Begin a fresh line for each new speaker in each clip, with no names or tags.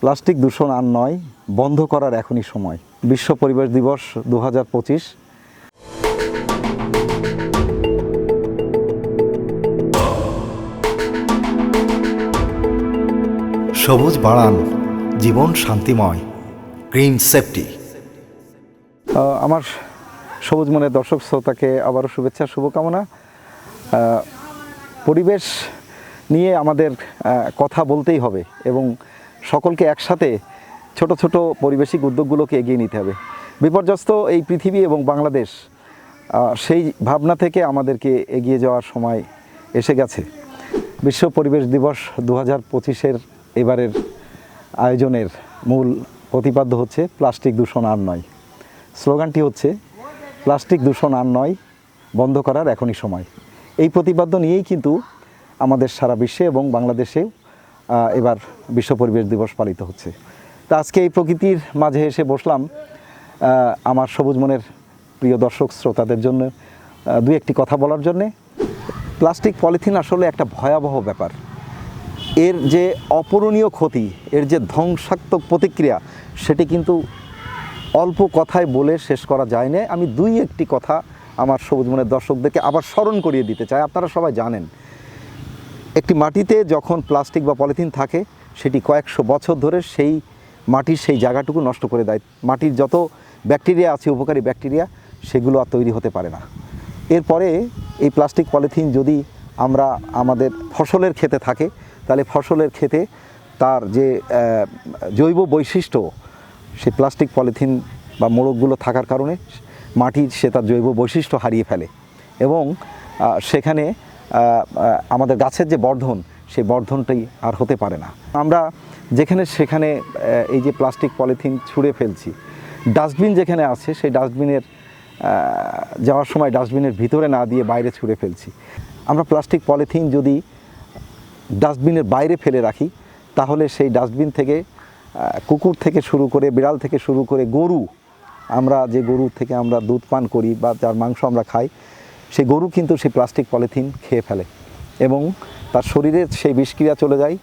Plastic দূষণ আর নয় বন্ধ করার এখনই সময়। বিশ্ব পরিবেশ দিবস দু হাজার পঁচিশ।
সবুজ বাড়ান জীবন শান্তিময় গ্রিন সেফটি
আমার সবুজ মনের দর্শক শ্রোতাকে আবারও শুভেচ্ছা শুভকামনা। পরিবেশ নিয়ে আমাদের কথা বলতেই হবে এবং সকলকে একসাথে ছোট ছোট পরিবেশিক উদ্যোগগুলোকে এগিয়ে নিতে হবে। বিপর্যস্ত এই পৃথিবী এবং বাংলাদেশ সেই ভাবনা থেকে আমাদেরকে এগিয়ে যাওয়ার সময় এসে গেছে। বিশ্ব পরিবেশ দিবস দু হাজার পঁচিশের এবারের আয়োজনের মূল প্রতিপাদ্য হচ্ছে, প্লাস্টিক দূষণ আর নয়। স্লোগানটি হচ্ছে, প্লাস্টিক দূষণ আর নয়, বন্ধ করার এখনই সময়। এই প্রতিপাদ্য নিয়েই কিন্তু আমাদের সারা বিশ্বে এবং বাংলাদেশেও এবার বিশ্ব পরিবেশ দিবস পালিত হচ্ছে। তা আজকে এই প্রকৃতির মাঝে এসে বসলাম আমার সবুজ মনের প্রিয় দর্শক শ্রোতাদের জন্য দু একটি কথা বলার জন্যে। প্লাস্টিক পলিথিন আসলে একটা ভয়াবহ ব্যাপার। এর যে অপূরণীয় ক্ষতি, এর যে ধ্বংসাত্মক প্রতিক্রিয়া, সেটি কিন্তু অল্প কথায় বলে শেষ করা যায় না আমি দুই একটি কথা আমার সবুজ মনের দর্শকদেরকে আবার স্মরণ করিয়ে দিতে চাই। আপনারা সবাই জানেন একটি মাটিতে যখন প্লাস্টিক বা পলিথিন থাকে, সেটি কয়েকশো বছর ধরে সেই মাটির সেই জায়গাটুকু নষ্ট করে দেয়। মাটির যত ব্যাকটেরিয়া আছে, উপকারী ব্যাকটেরিয়া, সেগুলো আর তৈরি হতে পারে না। এরপরে এই প্লাস্টিক, পলিথিন যদি আমরা আমাদের ফসলের খেতে থাকে, তাহলে ফসলের খেতে তার যে জৈব বৈশিষ্ট্য সেই প্লাস্টিক, পলিথিন বা মোড়কগুলো থাকার কারণে মাটির সে তার জৈব বৈশিষ্ট্য হারিয়ে ফেলে। এবং সেখানে আমাদের গাছের যে বর্ধন, সেই বর্ধনটাই আর হতে পারে না। আমরা যেখানে সেখানে এই যে প্লাস্টিক পলিথিন ছুঁড়ে ফেলছি, ডাস্টবিন যেখানে আছে, সেই ডাস্টবিনের যাওয়ার সময় ডাস্টবিনের ভিতরে না দিয়ে বাইরে ছুঁড়ে ফেলছি। আমরা প্লাস্টিক পলিথিন যদি ডাস্টবিনের বাইরে ফেলে রাখি, তাহলে সেই ডাস্টবিন থেকে কুকুর থেকে শুরু করে, বিড়াল থেকে শুরু করে গরু, আমরা যে গরু থেকে আমরা দুধ পান করি বা যার মাংস আমরা খাই সেই গরু কিন্তু সেই প্লাস্টিক পলিথিন খেয়ে ফেলে এবং তার শরীরে সেই বিষক্রিয়া চলে যায়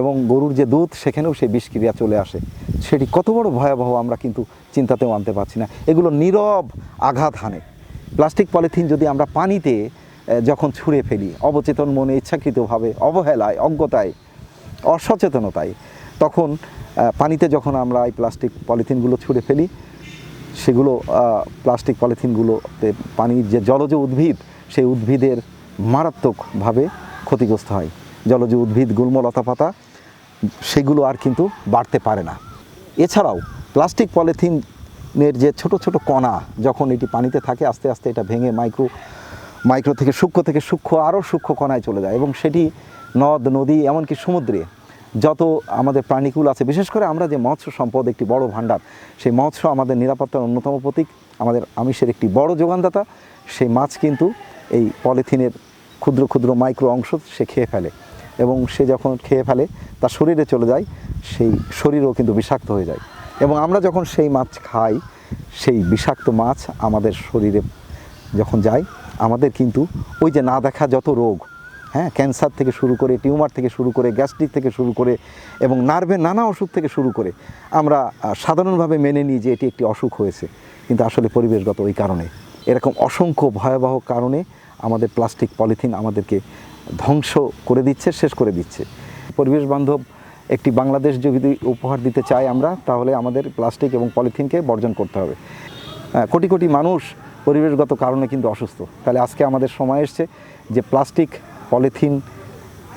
এবং গরুর যে দুধ সেখানেও সেই বিষক্রিয়া চলে আসে। সেটি কত বড় ভয়াবহ আমরা কিন্তু চিন্তাতেও আনতে পারছি না। এগুলো নীরব আঘাত হানে। প্লাস্টিক পলিথিন যদি আমরা পানিতে যখন ছুঁড়ে ফেলি, অবচেতন মনে ইচ্ছাকৃতভাবে, অবহেলায়, অজ্ঞতায়, অসচেতনতায়, তখন পানিতে যখন আমরা এই প্লাস্টিক পলিথিনগুলো ছুঁড়ে ফেলি সেগুলো প্লাস্টিক পলিথিনগুলোতে পানির যে জলজ উদ্ভিদ, সেই উদ্ভিদের মারাত্মকভাবে ক্ষতিগ্রস্ত হয়। জলজ উদ্ভিদ গুল্মলতা পাতা, সেগুলো আর কিন্তু বাড়তে পারে না। এছাড়াও প্লাস্টিক পলিথিনের যে ছোট ছোট কণা, যখন এটি পানিতে থাকে, আস্তে আস্তে এটা ভেঙে মাইক্রো মাইক্রো থেকে সূক্ষ্ম থেকে সূক্ষ্ম, আরও সূক্ষ্ম কণায় চলে যায় এবং সেটি নদ, নদী, এমনকি সমুদ্রে যত আমাদের প্রাণীকুল আছে, বিশেষ করে আমরা যে মৎস্য সম্পদ একটি বড় ভাণ্ডার, সেই মৎস্য আমাদের নিরাপত্তার অন্যতম প্রতীক, আমাদের আমিষের একটি বড় যোগানদাতা, সেই মাছ কিন্তু এই পলিথিনের ক্ষুদ্র ক্ষুদ্র মাইক্রো অংশ সে খেয়ে ফেলে এবং সে যখন খেয়ে ফেলে, তার শরীরে চলে যায়, সেই শরীরও কিন্তু বিষাক্ত হয়ে যায়। এবং আমরা যখন সেই মাছ খাই, সেই বিষাক্ত মাছ আমাদের শরীরে যখন যায়, আমাদের কিন্তু ওই যে না দেখা যত রোগ হ্যাঁ ক্যান্সার থেকে শুরু করে, টিউমার থেকে শুরু করে, গ্যাস্ট্রিক থেকে শুরু করে এবং নার্ভের নানা অসুখ থেকে শুরু করে আমরা সাধারণভাবে মেনে নিই যে এটি একটি অসুখ হয়েছে। কিন্তু আসলে পরিবেশগত ওই কারণে। এরকম অসংখ্য ভয়াবহ কারণে আমাদের প্লাস্টিক পলিথিন আমাদেরকে ধ্বংস করে দিচ্ছে, শেষ করে দিচ্ছে। পরিবেশ বান্ধব একটি বাংলাদেশ যদি উপহার দিতে চাই আমরা, তাহলে আমাদের প্লাস্টিক এবং পলিথিনকে বর্জন করতে হবে। কোটি কোটি মানুষ পরিবেশগত কারণে কিন্তু অসুস্থ। তাহলে আজকে আমাদের সময় এসছে যে প্লাস্টিক পলিথিন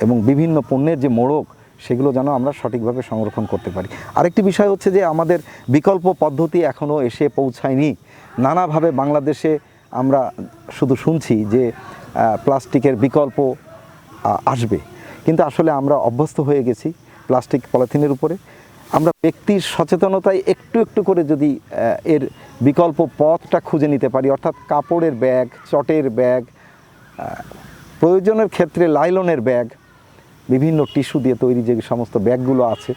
এবং বিভিন্ন পণ্যের যে মোড়ক, সেগুলো যেন আমরা সঠিকভাবে সংরক্ষণ করতে পারি। আরেকটি বিষয় হচ্ছে যে আমাদের বিকল্প পদ্ধতি এখনও এসে পৌঁছায়নি। নানাভাবে বাংলাদেশে আমরা শুধু শুনছি যে প্লাস্টিকের বিকল্প আসবে। কিন্তু আসলে আমরা অভ্যস্ত হয়ে গেছি প্লাস্টিক পলিথিনের উপরে। আমরা ব্যক্তির সচেতনতায় একটু একটু করে যদি এর বিকল্প পথটা খুঁজে নিতে পারি, অর্থাৎ কাপড়ের ব্যাগ, চটের ব্যাগ প্রয়োজনের ক্ষেত্রে লাইলনের ব্যাগ, বিভিন্ন টিস্যু দিয়ে তৈরি যে সমস্ত ব্যাগগুলো আছে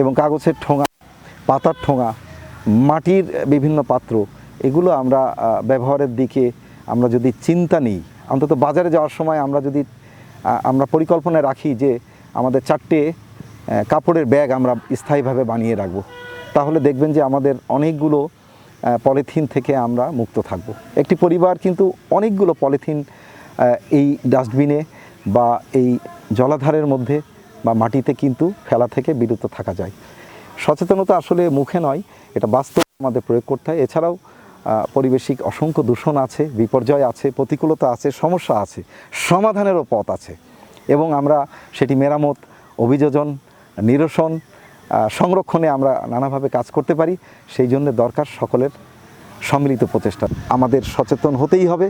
এবং কাগজের ঠোঙা, পাতার ঠোঙা, মাটির বিভিন্ন পাত্র, এগুলো আমরা ব্যবহারের দিকে আমরা যদি চিন্তা নিই, অন্তত বাজারে যাওয়ার সময় আমরা যদি আমরা পরিকল্পনায় রাখি যে আমাদের চারটে কাপড়ের ব্যাগ আমরা স্থায়ীভাবে বানিয়ে রাখব, তাহলে দেখবেন যে আমাদের অনেকগুলো পলিথিন থেকে আমরা মুক্ত থাকব। একটি পরিবার কিন্তু অনেকগুলো পলিথিন এই ডাস্টবিনে বা এই জলাধারের মধ্যে বা মাটিতে কিন্তু ফেলা থেকে বিরত থাকা যায়। সচেতনতা আসলে মুখে নয়, এটা বাস্তব আমাদের প্রয়োগ করতে হয়। এছাড়াও পরিবেশিক অসংখ্য দূষণ আছে, বিপর্যয় আছে, প্রতিকূলতা আছে, সমস্যা আছে, সমাধানেরও পথ আছে। এবং আমরা সেটি মেরামত, অভিযোজন, নিরসন সংরক্ষণে আমরা নানাভাবে কাজ করতে পারি। সেই জন্য দরকার সকলের সম্মিলিত প্রচেষ্টা। আমাদের সচেতন হতেই হবে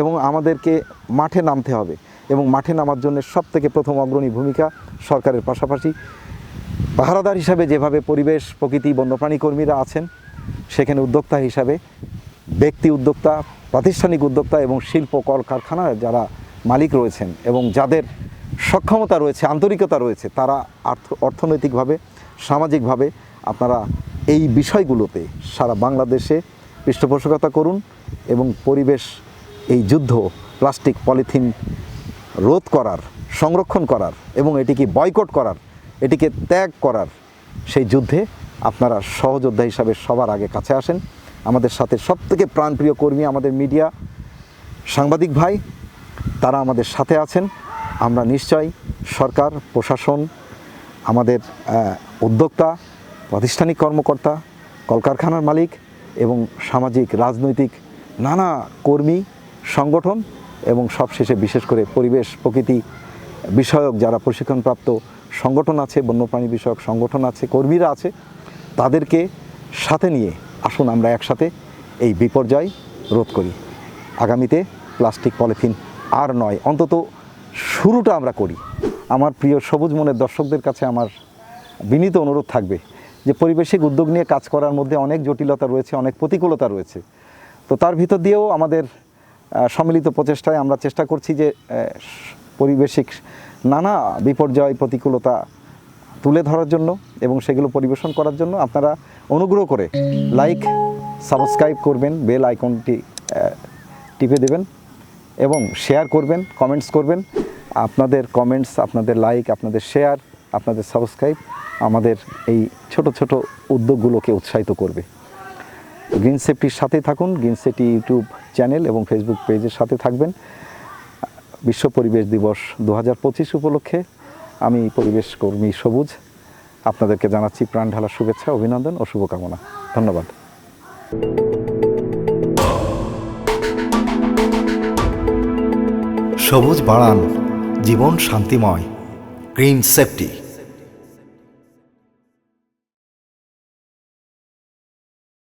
এবং আমাদেরকে মাঠে নামতে হবে এবং মাঠে নামার জন্য সব থেকে প্রথম অগ্রণী ভূমিকা সরকারের পাশাপাশি। পাহারাদার হিসাবে যেভাবে পরিবেশ, প্রকৃতি, বন্যপ্রাণী কর্মীরা আছেন, সেখানে উদ্যোক্তা হিসাবে ব্যক্তি উদ্যোক্তা, প্রাতিষ্ঠানিক উদ্যোক্তা এবং শিল্প কলকারখানার যারা মালিক রয়েছেন এবং যাদের সক্ষমতা রয়েছে, আন্তরিকতা রয়েছে, তারা অর্থনৈতিকভাবে, সামাজিকভাবে আপনারা এই বিষয়গুলোতে সারা বাংলাদেশে পৃষ্ঠপোষকতা করুন এবং পরিবেশ, এই যুদ্ধ, প্লাস্টিক, পলিথিন রোধ করার, সংরক্ষণ করার এবং এটিকে বয়কট করার, এটিকে ত্যাগ করার, সেই যুদ্ধে আপনারা সহযোদ্ধা হিসাবে সবার আগে কাছে আসেন। আমাদের সাথে সবথেকে প্রাণপ্রিয় কর্মী আমাদের মিডিয়া সাংবাদিক ভাই, তারা আমাদের সাথে আছেন। আমরা নিশ্চয় সরকার, প্রশাসন, আমাদের উদ্যোক্তা, প্রাতিষ্ঠানিক কর্মকর্তা, কলকারখানার মালিক এবং সামাজিক, রাজনৈতিক, নানা কর্মী, সংগঠন এবং সবশেষে বিশেষ করে পরিবেশ, প্রকৃতি বিষয়ক যারা প্রশিক্ষণপ্রাপ্ত সংগঠন আছে, বন্যপ্রাণী বিষয়ক সংগঠন আছে, কর্মীরা আছে, তাদেরকে সাথে নিয়ে আসুন আমরা একসাথে এই বিপর্যয় রোধ করি। আগামীতে প্লাস্টিক পলিথিন আর নয়, অন্তত শুরুটা আমরা করি। আমার প্রিয় সবুজ মনের দর্শকদের কাছে আমার বিনীত অনুরোধ থাকবে যে পরিবেশিক উদ্যোগ নিয়ে কাজ করার মধ্যে অনেক জটিলতা রয়েছে, অনেক প্রতিকূলতা রয়েছে। তো তার ভিতর দিয়েও আমাদের সম্মিলিত প্রচেষ্টায় আমরা চেষ্টা করছি যে পরিবেশিক নানা বিপর্যয়, প্রতিকূলতা তুলে ধরার জন্য এবং সেগুলো পরিবেশন করার জন্য আপনারা অনুগ্রহ করে লাইক সাবস্ক্রাইব করবেন বেল আইকনটি টিপে দেবেন এবং শেয়ার করবেন কমেন্টস করবেন। আপনাদের কমেন্টস আপনাদের লাইক আপনাদের শেয়ার আপনাদের সাবস্ক্রাইব আমাদের এই ছোট ছোট উদ্যোগগুলোকে উৎসাহিত করবে। গ্রিন সেফটির সাথে থাকুন গ্রিন সেফটি ইউটিউব চ্যানেল এবং ফেসবুক পেজের সাথে থাকবেন। বিশ্ব পরিবেশ দিবস দু হাজার পঁচিশ উপলক্ষে আমি পরিবেশ কর্মী সবুজ আপনাদেরকে জানাচ্ছি প্রাণ ঢালার শুভেচ্ছা, অভিনন্দন ও শুভকামনা। ধন্যবাদ।
সবুজ বাড়ান, জীবন শান্তিময়। Green safety